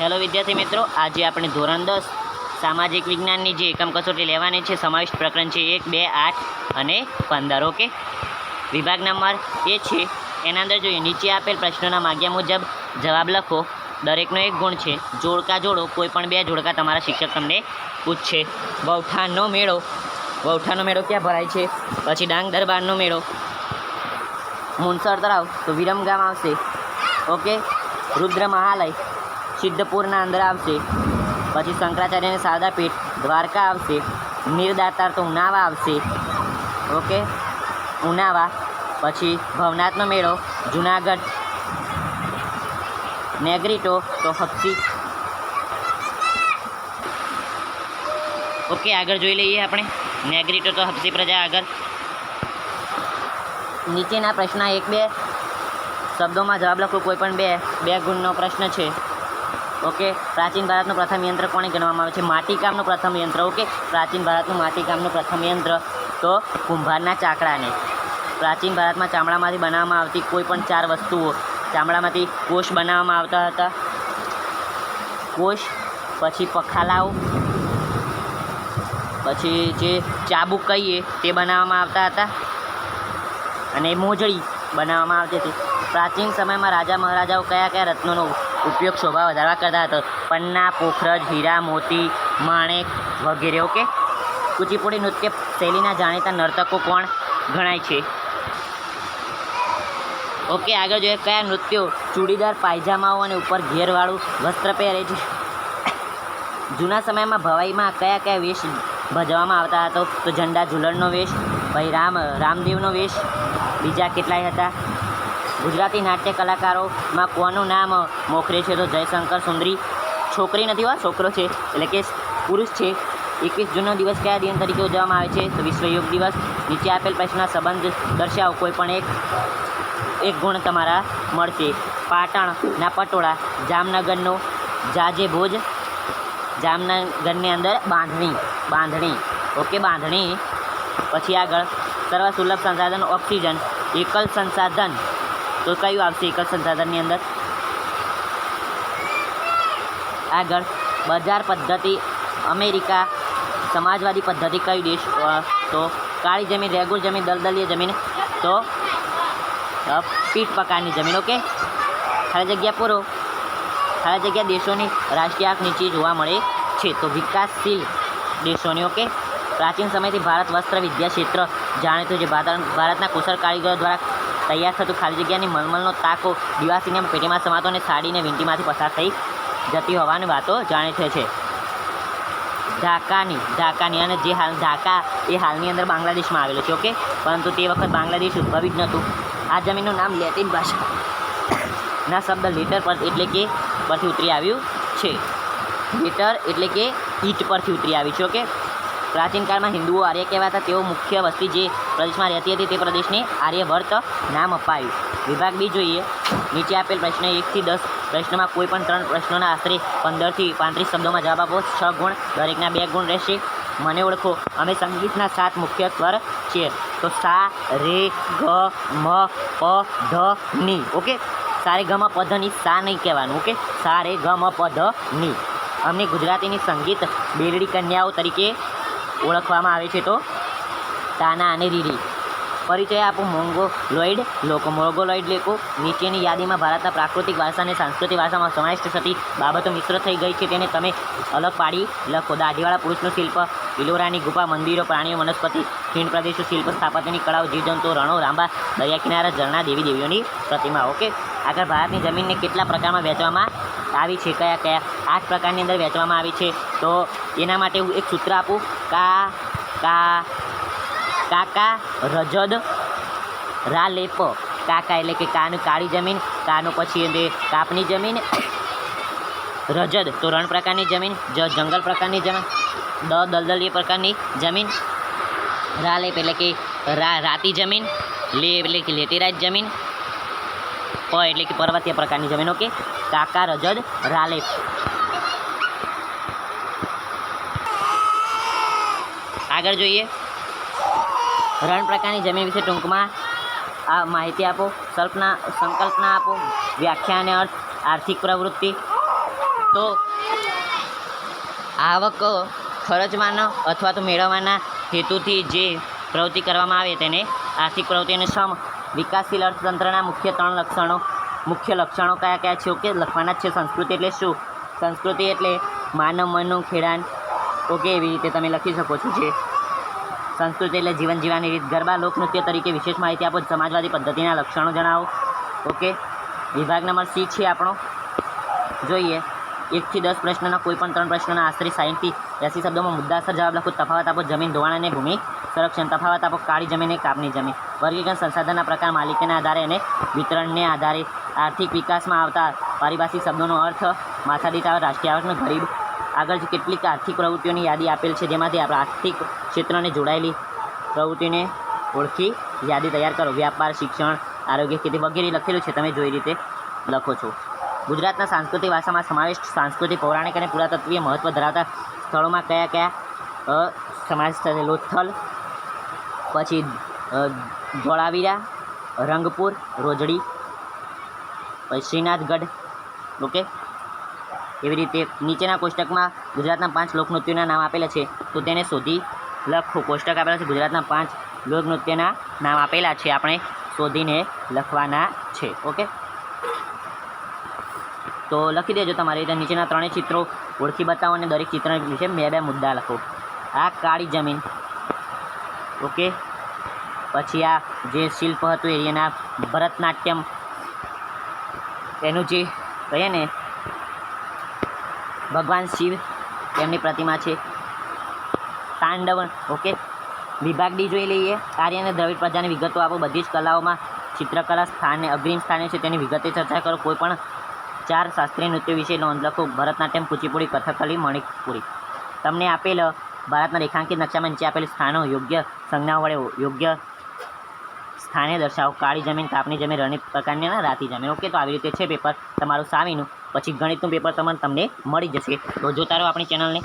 Hello વિદ્યાર્થી મિત્રો, આજે આપણે ધોરણ દસ સામાજિક વિજ્ઞાનની જે એકમ કસોટી લેવાની છે, સમાવિષ્ટ પ્રકરણ છે એક, બે, આઠ અને પંદર, ઓકે? વિભાગ નંબર એ છે, એના અંદર જોઈએ, નીચે આપેલ પ્રશ્નોના માગ્યા મુજબ જવાબ લખો. દરેકનો એક ગુણ છે. જોડકા જોડો, કોઈ પણ બે જોડકા તમારા શિક્ષક તમને પૂછશે. વૌઠાનો મેળો. વૌઠાનો મેળો ક્યાં ભરાય છે? પછી ડાંગ દરબારનો મેળો. મુનસર તળાવ, તો વિરમગામ આવશે. ઓકે? રુદ્ર મહાલય. સિદ્ધપુરના અંદર આવશે. પછી શંકરાચાર્યની સાદાપીઠ દ્વારકા આવશે. નીરદાતાર તો ઉનાવા આવશે. ઓકે? ઉનાવા. પછી ભવનાથનો મેળો, જુનાગઢ. નેગ્રીટો તો હપ્સી. ઓકે, આગળ જોઈ લઈએ આપણે. નેગ્રીટો તો હપ્સી પ્રજા આગળ. નીચેના પ્રશ્ન એક બે. શબ્દોમાં જવાબ લખો, કોઈ પણ બે. બે ગુણનો પ્રશ્ન છે. ઓકે? પ્રાચીન ભારતનું પ્રથમ યંત્ર કોને ગણવામાં આવે છે? માટીકામનું પ્રથમ યંત્ર, ઓકે? પ્રાચીન ભારતનું માટીકામનું પ્રથમ યંત્ર તો કુંભારના ચાકડાને. પ્રાચીન ભારતમાં ચામડામાંથી બનાવવામાં આવતી કોઈ પણ ચાર વસ્તુઓ, ચામડામાંથી કોષ બનાવવામાં આવતા હતા. કોષ, પછી પખાલાઓ, પછી જે ચાબુક કહીએ તે બનાવવામાં આવતા હતા અને મોજડી બનાવવામાં આવતી હતી. પ્રાચીન સમયમાં રાજા મહારાજાઓ કયા કયા રત્નોનો ઉપયોગ શોભા વધારવા કરતા હતા. પન્ના, પોખરજ, હીરા, મોતી, માણેક વગેરે, ઓકે? કુચીપુડી નૃત્ય શૈલીના જાણીતા નર્તકો કોણ? ગણાય છે. ઓકે, આગળ જોઈએ કયા નૃત્યો ચૂડીદાર પાયજામાઓ અને ઉપર ઘેરવાળું વસ્ત્ર પહેરે છે? જૂના સમયમાં ભવાઈમાં કયા કયા વેશ ભજવવામાં આવતા હતો? તો ઝંડા ઝુલણનો વેશ, ભાઈ રામ, રામદેવનો વેશ, બીજા કેટલાય હતા? ગુજરાતી નાટ્ય કલાકારોમાં કોનું નામ મોખરે છે તો જયશંકર સુંદરી. છોકરી નથી હોવા, છોકરો છે. એટલે કે પુરુષ છે. એકવીસ જૂનનો દિવસ કયા દિન તરીકે ઉજવવામાં આવે છે? તો વિશ્વ યોગ દિવસ. નીચે આપેલ પ્રશ્નના સંબંધ દર્શાવો. કોઈ પણ એક એક ગુણ તમારા મળશે. પાટણના પટોળા, જામનગરનો જાજે ભોજ, જામનગરની અંદર બાંધણી બાંધણી. ઓકે, બાંધણી. પછી આગળ સર્વસુલભ સંસાધન, ઓક્સિજન. એકલ સંસાધન. તો કયું આવશે એકલ સંસાધનની અંદર? આગળ. બજાર પદ્ધતિ. અમેરિકા. સમાજવાદી પદ્ધતિ કયું દેશ? તો કાળી જમીન, રેગુર જમીન, દલદલીય જમીન. તો પીઠ પ્રકારની જમીન, ઓકે? ખાલી જગ્યા પૂરો. ખાલી જગ્યા દેશોની રાષ્ટ્રીય આંખ નીચે જોવા મળે છે. તો વિકાસશીલ દેશોની, ઓકે? પ્રાચીન સમયથી ભારત વસ્ત્ર વિદ્યા ક્ષેત્ર જાણીતું છે. ભારત, ભારતના કુશળ કારીગરો દ્વારા તૈયાર થતું ખાલી જગ્યાની મલમલનો તાકો દિવાસીને પેટીમાં સમાતો અને સાડીને વીંટીમાંથી પસાર થઈ જતી હોવાની વાતો જાણીતી છે. ઢાકાની ઢાકાની અને જે હાલ, ઢાકા એ હાલની અંદર બાંગ્લાદેશમાં આવેલું છે, ઓકે? પરંતુ તે વખત બાંગ્લાદેશ ઉદ્ભવિત નહોતું. આ જમીનનું નામ લેટિન ભાષા. ના શબ્દ લેટર પર એટલે કે પરથી ઉતરી આવ્યું છે. લેટર એટલે કે ઈટ પરથી ઉતરી આવ્યું છે, ઓકે? પ્રાચીન કાળમાં હિન્દુઓ આર્ય કહેવાતા તેઓ મુખ્ય વસ્તી જે પ્રદેશમાં રહેતી હતી તે પ્રદેશને આર્યભટ્ટ નામ અપાયું. વિભાગ બી જોઈએ. નીચે આપેલ પ્રશ્ન એકથી દસ પ્રશ્નમાં કોઈ પણ ત્રણ પ્રશ્નોના આશરે પંદરથી પાંત્રીસ શબ્દોમાં જવાબ આપો. છ ગુણ, દરેકના બે ગુણ રહેશે. મને ઓળખો, અમે સંગીતના સાત મુખ્ય સ્વર છીએ તો સા, રે, ગ, મ, પ ધ ની. ઓકે? સારે ગ, મ, પ ની સા નહીં કહેવાનું, ઓકે? સા, રે, ગ, મ, પ ની. અમને ગુજરાતીની સંગીત બેલડી કન્યાઓ તરીકે ઓળખવામાં આવે છે તો તાના અને રીરી. પરિચય આપો મોંગોલોઇડ લોકો મોંગોલોઇડ લોકો નીચેની યાદીમાં ભારતના પ્રાકૃતિક વારસા અને સાંસ્કૃતિક વારસામાં સમાવિષ્ટ થતી બાબતો મિશ્ર થઈ ગઈ છે. તેને તમે અલગ પાડી લખો. દાઢીવાળા પુરુષનું શિલ્પ ઇલોરાની ગુફા, મંદિરો, પ્રાણીઓ, વનસ્પતિ, ખીણ પ્રદેશો, શિલ્પ સ્થાપત્યની કળાઓ, જીવજંતુઓ, રણો, રાંબા, દરિયા કિનારા, ઝરણા, દેવી દેવીઓની પ્રતિમા. ઓકે? આગળ ભારતની જમીનને કેટલા પ્રકારમાં વહેંચવામાં આવી છે? કયા કયા? આઠ પ્રકારની અંદર વહેંચવામાં આવી છે. તો એના માટે હું એક સૂત્ર આપું. કા કા કાકા રજદ રા લેપ કાકા એટલે કે કાનું કાળી જમીન, કાનું પછી એટલે કાપની જમીન, રજદ તો રણ પ્રકારની જમીન, જ જંગલ પ્રકારની જમીન, દ દલદલીય પ્રકારની જમીન રા લેપ એટલે કે રા રાતી જમીન, લે એટલે કે લેટેરાઇટ જમીન, પ એટલે કે પર્વતીય પ્રકારની જમીન. ઓકે? કાકા રજદ રાલેપ. આગળ જોઈએ. રણ પ્રકારની જમીન વિશે ટૂંકમાં આ માહિતી આપો કલ્પના સંકલ્પના આપો, વ્યાખ્યા અને અર્થ, આર્થિક પ્રવૃત્તિ. તો આવક ખર્ચવાનો અથવા તો મેળવવાના હેતુથી જે પ્રવૃત્તિ કરવામાં આવે તેને આર્થિક પ્રવૃત્તિને શ્રમ. વિકાસશીલ અર્થતંત્રના મુખ્ય ત્રણ લક્ષણો. મુખ્ય લક્ષણો કયા કયા છે? ઓકે, લખવાના છે સંસ્કૃતિ એટલે શું? સંસ્કૃતિ એટલે માનવ મનનું ખેડાણ. ઓકે, એવી રીતે તમે લખી શકો છો જે સંસ્કૃતિ એટલે જીવન જીવવાની રીત. ગરબા લોકનૃત્ય તરીકે વિશેષ માહિતી આપો. સમાજવાદી પદ્ધતિના લક્ષણો જણાવો. ઓકે? વિભાગ નંબર સી છે આપણો. જોઈએ. એકથી દસ પ્રશ્નના કોઈ પણ ત્રણ પ્રશ્નના આશરે સાહીઠથી એસી શબ્દોમાં મુદ્દાસર જવાબ લખો. તફાવત આપો જમીન, ધોવાણ અને ભૂમિ સંરક્ષણ. તફાવત આપો કાળી જમીન અને કાપની જમીન. વર્ગીકરણ સંસાધનના પ્રકાર માલિકીના આધારે અને વિતરણને આધારે આર્થિક વિકાસમાં આવતા પારિભાષિક શબ્દોનો અર્થ, માથાદીઠ આવક રાષ્ટ્રીય આવકનો ગરીબ આગળ કેટલીક આર્થિક પ્રવૃત્તિઓની યાદી આપેલ છે, જેમાંથી આપણે આર્થિક ક્ષેત્રને જોડાયેલી પ્રવૃત્તિને ઓળખી યાદી તૈયાર કરો. વ્યાપાર, શિક્ષણ, આરોગ્ય ખેતી વગેરે લખેલું છે, તમે જોઈ રીતે લખો છો. ગુજરાતના સાંસ્કૃતિક ભાષામાં સમાવેશ સાંસ્કૃતિક, પૌરાણિક અને પુરાતત્વીય મહત્વ ધરાવતા સ્થળોમાં કયા કયા સમાવેશ થશે લોથલ પછી ધોળાવીરા, રંગપુર, રોજડી, પછી શ્રીનાથગઢ, ઓકે? એવી રીતે નીચેના કોષ્ટકમાં ગુજરાતના પાંચ લોકનૃત્યોના નામ આપેલા છે, તો તેને શોધી લખો. કોષ્ટક આપેલા છે, ગુજરાતના પાંચ લોકનૃત્યના નામ આપેલા છે, આપણે શોધીને લખવાના છે, ઓકે? તો લખી દેજો તમારી રીતે નીચેના ત્રણેય ચિત્રો ઓળખી બતાવો અને દરેક ચિત્ર વિશે બે બે મુદ્દા લખો. આ કાળી જમીન, ઓકે? પછી આ જે શિલ્પ હતું એના ભરતનાટ્યમ, એનું જે, કહીએ ને ભગવાન શિવ એમની પ્રતિમા છે. તાંડવ ઓકે વિભાગ ડી જોઈ લઈએ. આર્ય અને દ્રવિડ પ્રજાની વિગતો આપો. બધી જ કલાઓમાં ચિત્રકલા સ્થાને, અગ્રિમ સ્થાને છે તેની વિગતે ચર્ચા કરો. કોઈ પણ ચાર શાસ્ત્રીય નૃત્ય વિશે નોંધ લખો. ભરતનાટ્યમ, કુચીપુડી, કથકલી, મણિપુરી. તમને આપેલ ભારતના રેખાંકિત નકશામાં નીચે આપેલ સ્થાનો યોગ્ય સંજ્ઞાઓ વડે યોગ્ય સ્થાને દર્શાવો. કાળી જમીન, કાપની જમીન રણી પ્રકારની અને રાતી જમીન. ઓકે તો આવી રીતે છે પેપર તમારું સાવીનું પછી ગણિતનું પેપર તમને તમને મળી જશે. તો જોતા રહો આપણી ચેનલને